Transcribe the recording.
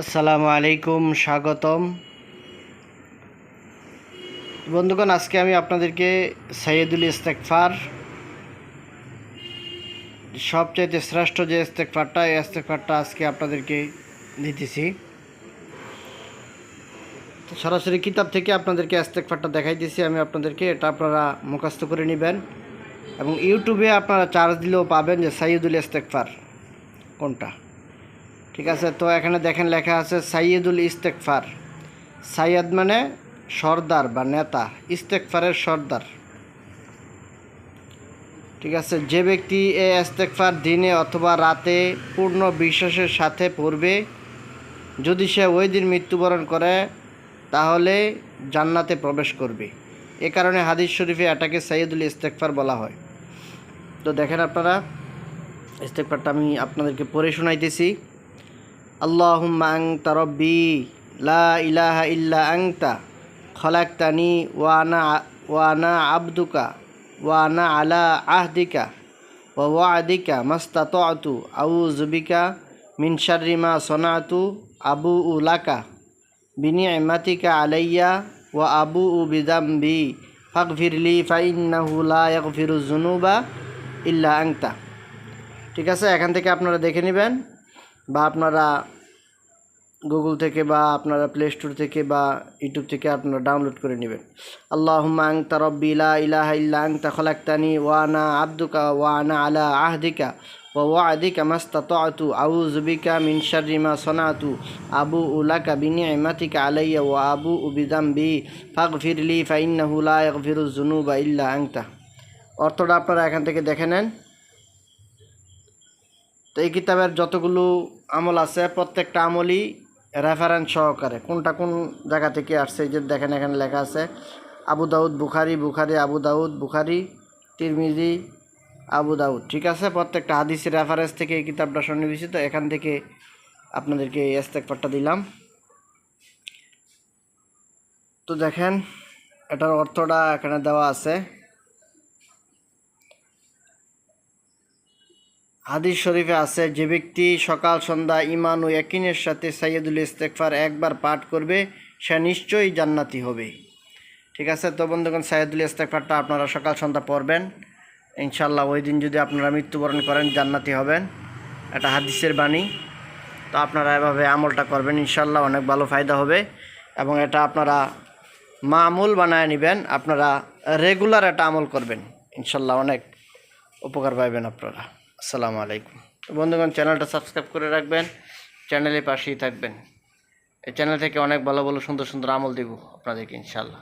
আসসালামু আলাইকুম, স্বাগতম। বন্ধুগণ, আজকে আমি আপনাদেরকে সাইয়েদুল ইস্তেকফার সবচাইতে শ্রেষ্ঠ যে ইস্তেকফারটা এই ইস্তেকফারটা আজকে আপনাদেরকে দিতেছি। সরাসরি কিতাব থেকে আপনাদেরকে ইস্তেকফারটা দেখাইতেছি আমি আপনাদেরকে, এটা আপনারা মুখস্থ করে নেবেন। এবং ইউটিউবে আপনারা চার্জ দিলেও পাবেন যে সাইয়েদুল ইস্তেকফার কোনটা। ঠিক আছে, তো এখানে দেখেন লেখা আছে সাইয়েদুল ইস্তেকফার। সাইয়দ মানে সর্দার বা নেতা, ইস্তেকফারের সর্দার। ঠিক আছে, যে ব্যক্তি এই ইস্তেকফার দিনে অথবা রাতে পূর্ণ বিশ্বাসের সাথে পড়বে, যদি সে ওই দিন মৃত্যুবরণ করে, তাহলে জান্নাতে প্রবেশ করবে। এ কারণে হাদিস শরীফে এটাকে সাইয়েদুল ইস্তেকফার বলা হয়। তো দেখেন আপনারা, ইস্তেকফারটা আমি আপনাদেরকে পড়ে শোনাইতেছি। আল্লাহুম্মা আংতা রব্বি, লা ইলাহা ইল্লা আংতা খলাক্তানি ওয়ানা ওয়ানা আব্দুকা ওয়ানা আলা আহদিকা ওয়াদিকা মাস্তাতু আউ জুবিকা মিনশারিমা সনাতু আবু উলাকা বিনিয়মাতিকা আলাইয়া ও আবু উ বিদাম্বি ফাকফিরলি ফাইন্নাহুলা ফিরুজুনুবা ইল্লা আংতা ঠিক আছে, এখান থেকে আপনারা দেখে নেবেন। বা আপনারা গুগল থেকে বা আপনারা প্লে স্টোর থেকে বা ইউটিউব থেকে আপনারা ডাউনলোড করে নেবেন। আল্লাহ আং তারব্বি লা ইলাহা ইল্লা আংতা খলাক্তানি ওয়ানা আব্দুকা ওয়ানা আলা আহদিকা ও ওয়াদিকা মাস্তাতু আউযু বিকা মিন শাররি মা সনাতু। আবু উলাকা বিনিআমাতিকা আলাইয়া ও আবু বিদামবি ফাগফিরলি, ফাইন্নাহু লা ইয়াগফিরুজ যুনুবা ইল্লা আংতা অর্থটা আপনারা এখান থেকে দেখে নেন। তো এই কিতাবের যতগুলো আমল আছে, প্রত্যেকটা আমলই রেফারেন্স সহকারে। কোনটা কোন জায়গা থেকে আসছে যে দেখেন এখানে লেখা আছে, আবু দাউদ বুখারি বুখারি, আবু দাউদ বুখারি, তিরমিজি, আবু দাউদ। ঠিক আছে? প্রত্যেকটা হাদিসের রেফারেন্স থেকে এই কিতাবটা সন্নিবেশিত এখান থেকে আপনাদেরকে এই ইস্তেকফারটা দিলাম। তো দেখেন, এটার অর্থটা এখানে দেওয়া আছে। হাদিস শরীফে আছে, যে ব্যক্তি সকাল, সন্ধ্যা ইমান ও ইয়াকিনের সাথে সাইয়দুল ইস্তেকফার একবার পাঠ করবে, সে নিশ্চয়ই জান্নাতি হবে। ঠিক আছে? তো বন্ধুগণ সাইয়দুল ইস্তেকফারটা আপনারা সকাল, সন্ধ্যা পড়বেন। ইনশাল্লাহ ওই দিন যদি আপনারা মৃত্যুবরণ করেন, জান্নাতি হবেন। এটা হাদিসের বাণী। তো আপনারা এভাবে আমলটা করবেন ইনশাল্লাহ অনেক ভালো ফায়দা হবে। এবং এটা আপনারা মামুল বানায় নেবেন, আপনারা রেগুলার এটা আমল করবেন। ইনশাল্লাহ অনেক উপকার পাইবেন আপনারা। আসসালামু আলাইকুম। বন্ধুগণ, চ্যানেলটা সাবস্ক্রাইব করে রাখবেন চ্যানেলে পাশেই থাকবেন। এই চ্যানেল থেকে অনেক ভালো ভালো সুন্দর সুন্দর আমল দেব আপনাদেরকে ইনশাল্লাহ